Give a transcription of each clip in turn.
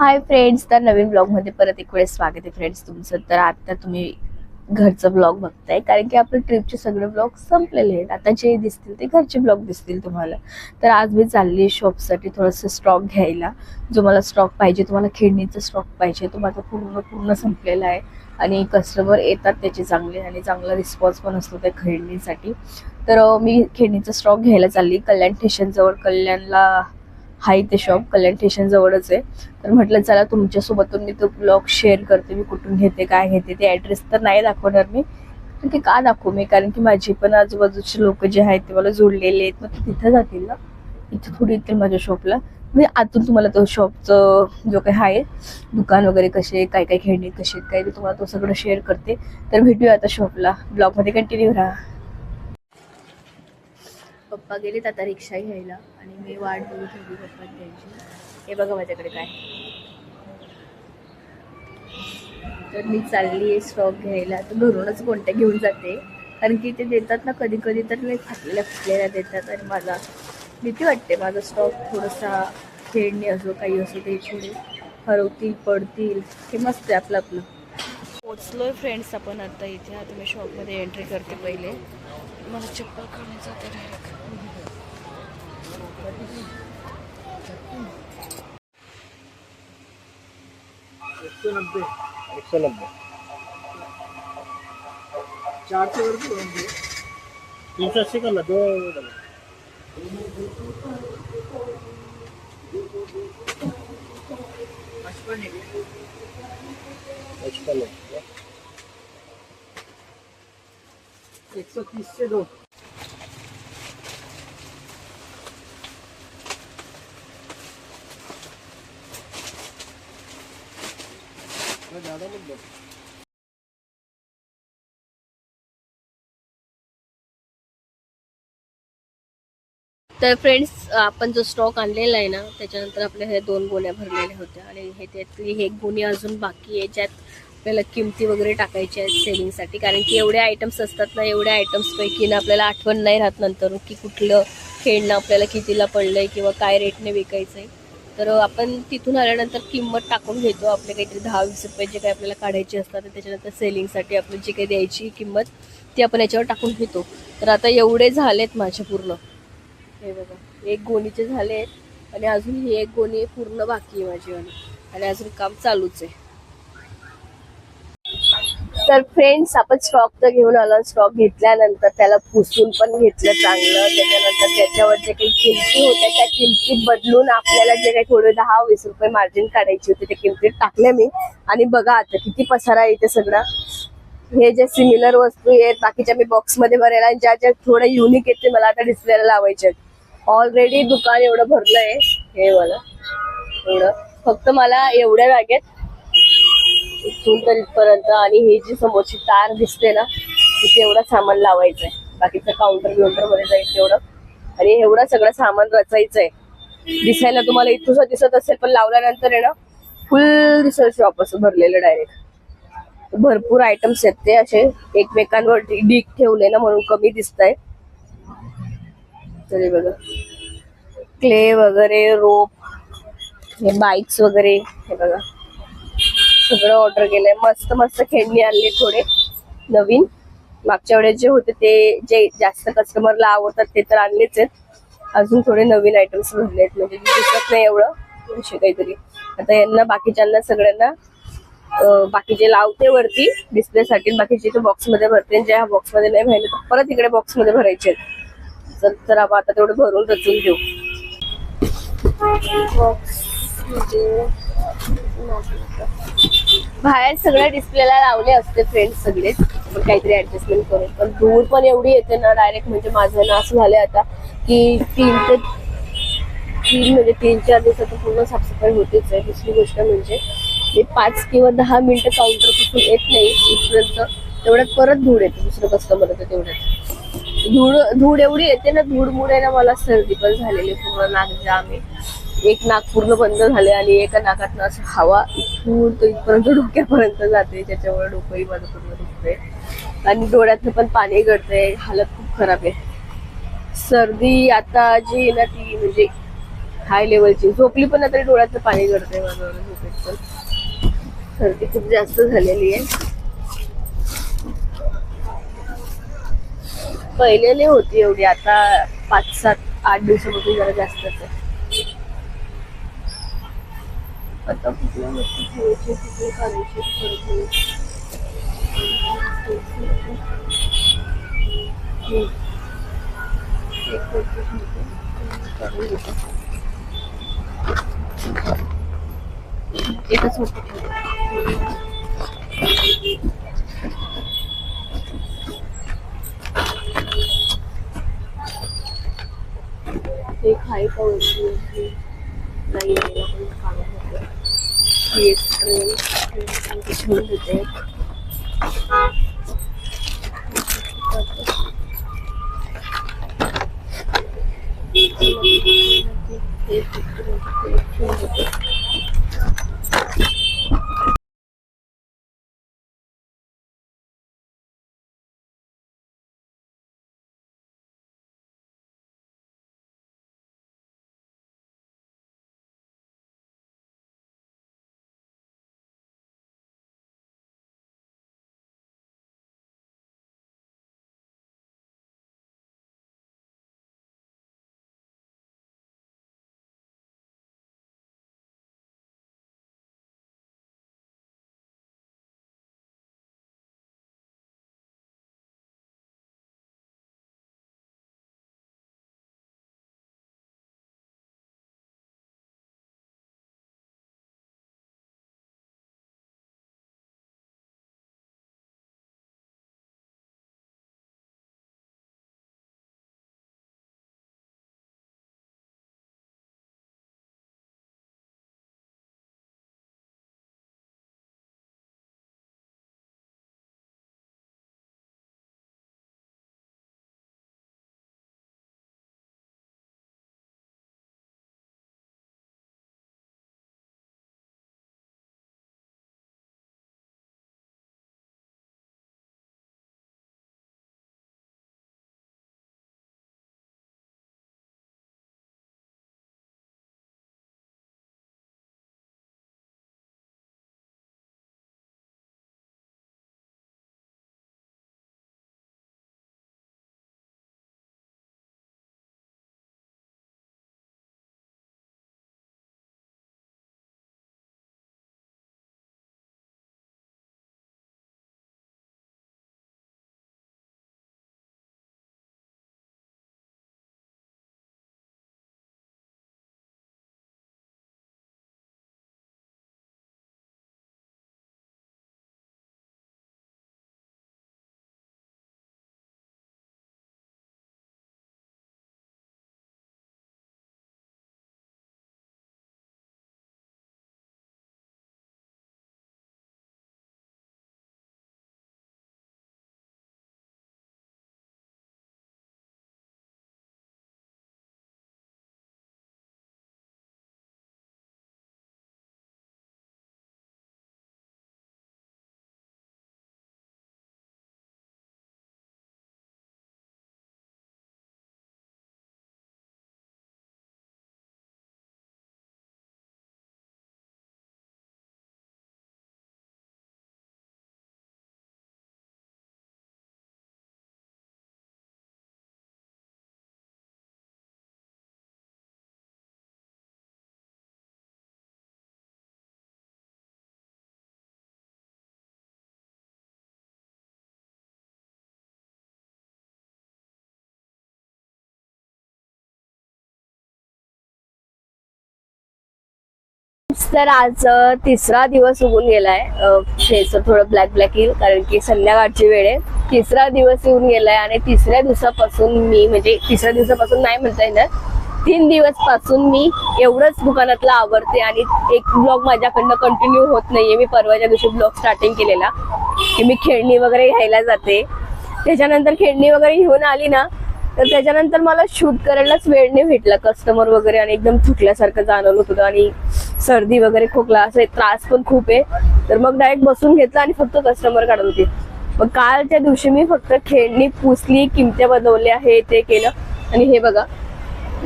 Hi friends तर नवीन ब्लॉगमध्ये परत एक वेळेस स्वागत आहे फ्रेंड्स तुमचं. तर आता तुम्ही घरचं ब्लॉग बघताय कारण की आपले ट्रिपचे सगळे ब्लॉग संपलेले आहेत. आता जे दिसतील ते घरचे ब्लॉग दिसतील तुम्हाला. तर आज मी चालली शॉपसाठी थोडंसं स्टॉक घ्यायला. जो मला स्टॉक पाहिजे तुम्हाला खेळणीचा स्टॉक पाहिजे तो माझा पूर्ण पूर्ण संपलेला आहे. आणि कस्टमर येतात त्याचे चांगले आणि चांगला रिस्पॉन्स पण असतो त्या खेळणीसाठी तर मी खेळणीचा स्टॉक घ्यायला चालली कल्याण स्टेशनजवळ कल्याणला हाय ते शॉप कल्याण स्टेशन जवळच आहे. तर म्हटलं चला तुमच्यासोबतून मी तो ब्लॉग शेअर करते. मी कुठून घेते काय घेते ते ॲड्रेस तर नाही दाखवणार मी. पण ते का दाखवू मी? कारण की माझी पण आजूबाजूचे लोक जे आहेत ते मला जोडलेले आहेत. मग ते तिथं जातील ना? इथे थोडी येतील माझ्या शॉपला मी आतून तुम्हाला तो शॉपचं जो काही आहे दुकान वगैरे कसे काय काय खेळणी कसे आहेत काय ते तुम्हाला तो सगळं शेअर करते. तर भेटूया आता शॉपला ब्लॉगमध्ये कंटिन्यू राहा. पप्पा गेलेत आता रिक्षा घ्यायला. आणि मी वाट बघत होती पप्पा घ्यायची हे बघा माझ्याकडे काय. तर मी चालली आहे स्टॉक घ्यायला. तर घरूनच कोणत्या घेऊन जाते. कारण की ते देतात ना कधी कधी तर मी फाटलेल्या फुटलेल्या देतात. आणि मला भीती वाटते माझा स्टॉक थोडासा खेळणे असो काही असो ते थोडे हरवतील पडतील. हे मस्त आहे आपलं आपलं पोचलोय फ्रेंड्स आपण आता इथे. आता मी शॉपमध्ये एंट्री करते पहिले. मला चप्पल काढायचं होतं डायरेक्ट एक सौ नब्बे एक सौ नब्बे चार सौ रुपये तीन सौ अस्सी कर लो दो डलो पचपन है पचपन एक सौ तर फ्रेंड्स आपण जो स्टॉक आणलेला आहे ना त्याच्यानंतर आपल्या हे दोन गोण्या भरलेल्या होत्या. आणि हे त्यातली हे गोणी अजून बाकी आहे ज्यात आपल्याला किमती वगैरे टाकायच्या आहेत सेलिंगसाठी कारण की एवढे आयटम्स असतात ना एवढ्या आयटम्सपैकी ना आपल्याला आठवण नाही राहत नंतर की कुठलं खेळणं आपल्याला कितीला पडलं आहे किंवा काय रेटने विकायचं आहे तर आपण तिथून आल्यानंतर किंमत टाकून घेतो. आपले काहीतरी दहा वीस रुपये जे काही आपल्याला काढायचे असतात त्याच्यानंतर सेलिंगसाठी आपलं जी काही द्यायची किंमत ती आपण याच्यावर टाकून घेतो. तर आता एवढे झालेत माझे पूर्ण. हे बघा एक गोणीचे झाले आहेत आणि अजून ही एक गोणी पूर्ण बाकी आहे माझी आणि अजून काम चालूच आहे. तर फ्रेंड्स आपण स्टॉक तर घेऊन आलो. स्टॉक घेतल्यानंतर त्याला पुसून पण घेतलं चांगलं. त्याच्यानंतर त्याच्यावर जे काही किमती होत्या त्या किमती बदलून आपल्याला जे काही थोडे दहा वीस रुपये मार्जिन काढायची होती त्या किमतीत टाकल्या मी. आणि बघा आता किती पसारा येते सगळं. सगळा हे जे सिमिलर वस्तू आहेत बाकीच्या मी बॉक्समध्ये भरायला आणि ज्या ज्या थोडं युनिक आहेत ते मला आता डिस्प्लेला लावायचे आहेत. ऑलरेडी दुकान एवढं भरलंय. हे मला एवढं. फक्त मला एवढ्या जागेत इथून तर इथपर्यंत आणि ही जी समोरची तार दिसते ना तिथे एवढं सामान लावायचंय. बाकीचं काउंटर बिउंटरमध्ये जाईल तेवढं. आणि एवढं सगळं सामान रचायचंय. दिसायला तुम्हाला इथून दिसत असेल पण लावल्यानंतर आहे ना फुल दिसत शॉप असं भरलेलं डायरेक्ट भरपूर आयटम्स आहेत ते असे. एकमेकांवर डीक ठेवले ना म्हणून कमी दिसत आहे तरी बघा. क्ले वगैरे रोप हे बाईक्स वगैरे हे बघा. सगळं ऑर्डर केलंय. मस्त मस्त खेळणी आणले थोडे. नवीन. मागच्या वेळेस जे होते ते जे जास्त कस्टमरला आवडतात ते तर आणलेच आहेत. अजून थोडे नवीन आयटम्स भरले आहेत. म्हणजे दिसत नाही एवढं. असे काहीतरी. आता यांना बाकीच्यांना सगळ्यांना बाकीचे लावते वरती डिस्प्ले साठी बाकीचे ते बॉक्समध्ये भरते जे ज्या बॉक्समध्ये नाही भरले तर परत इकडे बॉक्समध्ये भरायचे आहेत. तर आपण आता तेवढं भरून रचून घेऊ. बॉक्स म्हणजे बाहेर सगळ्या डिस्प्लेला लावले असते फ्रेंड्स सगळे. पण काहीतरी ऍडजस्टमेंट करून पण धूळ पण एवढी येते ना डायरेक्ट म्हणजे माझं ना असं झालंय आता की तीन ते तीन म्हणजे तीन चार दिवसात पूर्ण साफसफाई होतेच आहे. दुसरी गोष्ट म्हणजे मी पाच किंवा दहा मिनिटं काउंटरपासून येत नाही इथपर्यंत. तेवढ्यात परत धूळ येते. दुसरं कस्टमर येतं तेवढ्यात. धूळ धूळ एवढी येते ना धूळमुळे ना मला सर्दी पण झालेली आहे, पूर्ण नाक जाम आहे. एक नाक पूर्ण बंद झाले आणि एका नाकातनं असं हवा इथून तो इथपर्यंत डोक्यापर्यंत जाते त्याच्यामुळे डोकंही माझं पूर्ण दुखतंय. आणि डोळ्यातनं पण पाणी गळतंय हालत खूप खराब आहे. सर्दी आता जी आहे ना ती म्हणजे हाय लेवलची झोपली पण आता डोळ्यातलं पाणी गळतंय माझं झोपेत पण. सर्दी खूप जास्त झालेली आहे. पहिले होती एवढी आता पाच सात आठ दिवसापासून जरा जास्तच आहे. आता कुठल्या वस्तू ठेवायची कुठले काढायचे ठरवते. एक एकच वस्तू एक हाय का नाही आहे, आपण काढून घेतलं. ही एक ट्रेन ट्रेन ठेवून देते तर आज तिसरा दिवस उगून गेलाय. फेस थोडं ब्लॅक ब्लॅक येईल कारण की संध्याकाळची वेळ आहे. तिसरा दिवस येऊन गेलाय आणि तिसऱ्या दिवसापासून मी म्हणजे तिसऱ्या दिवसापासून नाही म्हणता येणार. तीन दिवसपासून मी एवढंच दुकानातलं आवडते आणि एक ब्लॉग माझ्याकडनं कंटिन्यू होत नाहीये. मी परवाच्या दिवशी ब्लॉग स्टार्टिंग केलेला की मी खेळणी वगैरे घ्यायला जाते. त्याच्यानंतर खेळणी वगैरे घेऊन आली ना तर त्याच्यानंतर मला शूट करायलाच वेळ नाही भेटला. कस्टमर वगैरे आणि एकदम थुकल्यासारखं जाणवलं होतं आणि सर्दी वगैरे खोकला असे त्रास पण खूप आहे. तर मग डायरेक्ट बसून घेतलं आणि फक्त कस्टमर काढत होते. मग कालच्या दिवशी मी फक्त खेळणी पुसली किमत्या बनवल्या हे ते केलं. आणि हे बघा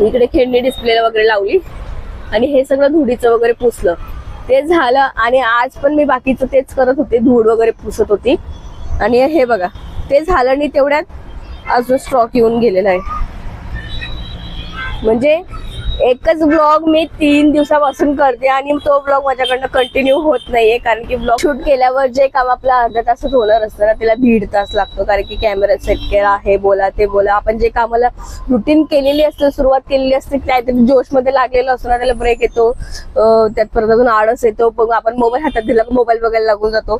इकडे खेळणी डिस्प्लेला वगैरे लावली. आणि हे सगळं धुडीचं वगैरे पुसलं. ते झालं आणि आज पण मी बाकीचं तेच करत होते धूड वगैरे पुसत होती. आणि हे बघा ते झालं आणि तेवढ्यात अजून स्टॉक येऊन गेलेला आहे. म्हणजे एकच ब्लॉग मी तीन दिवसापासून करते आणि तो ब्लॉग माझ्याकडनं कंटिन्यू होत नाहीये कारण की ब्लॉग शूट केल्यावर जे काम आपलं अर्धा तासच होणार असतं ना त्याला दीड तास लागतो कारण की कॅमेरा सेट केला हे बोला ते बोला. आपण जे कामाला रुटीन केलेली असते सुरुवात केलेली असते काहीतरी जोशमध्ये लागलेलं असतो ना त्याला ब्रेक येतो त्यात परत अजून आळस येतो पण आपण मोबाईल हातात दिला मोबाईल बघायला लागून जातो.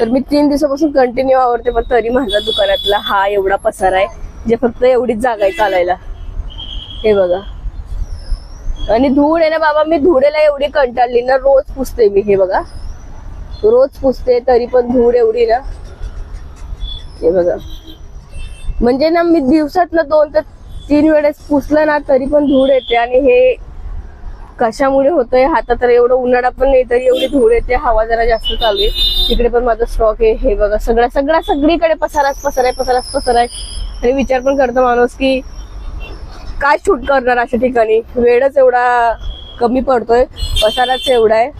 तर मी तीन दिवसापासून कंटिन्यू आवडते पण तरी माझा दुकानातला हा एवढा पसार आहे जे फक्त एवढीच जागा आहे चालायला. हे बघा. आणि धूळ आहे ना बाबा मी धुळेला एवढी कंटाळली ना रोज पुसते मी हे बघा. रोज पुसते तरी पण धूळ एवढी ना. हे बघा. म्हणजे ना मी दिवसात ना दोन तर तीन वेळेस पुसलं ना तरी पण धूळ येते. आणि हे कशामुळे होतंय हातात तर एवढं उन्हाळा पण नाही तरी एवढी धूळ येते. हवा जरा जास्त चालू आहे. तिकडे पण माझा स्टॉक आहे. हे बघा सगळा सगळा सगळीकडे पसाराच पसार आहे पसाराच पसराय. आणि विचार पण करतो माणूस की काय शूट करणार अशा ठिकाणी? वेळच एवढा कमी पडतोय. पसाराच एवढा आहे.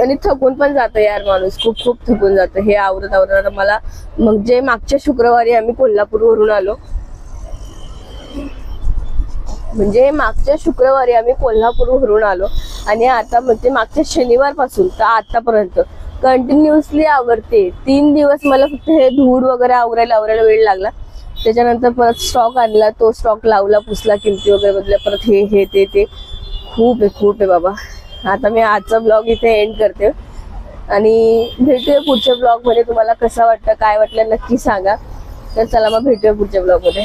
आणि थकून पण जातं यार माणूस. खूप खूप थकून जातं. हे आवरत आवरत मला. मग जे मागच्या शुक्रवारी आम्ही कोल्हापूरवरून आलो. म्हणजे मागच्या शुक्रवारी आम्ही कोल्हापूरवरून आलो. आणि आता म्हणजे मागच्या शनिवारपासून तर आतापर्यंत कंटिन्युअसली आवरते. तीन दिवस मला फक्त हे धूळ वगैरे आवरायला आवरायला वेळ लागला. त्याच्यानंतर परत स्टॉक आणला तो स्टॉक लावला पुसला किमती वगैरे बदल्या परत हे हे ते ते. खूप आहे खूप आहे बाबा. आता मी आजचा ब्लॉग इथे एंड करते. आणि भेटूया पुढच्या ब्लॉगमध्ये तुम्हाला कसं वाटतं काय वाटलं नक्की सांगा. तर चला मग भेटूया पुढच्या ब्लॉगमध्ये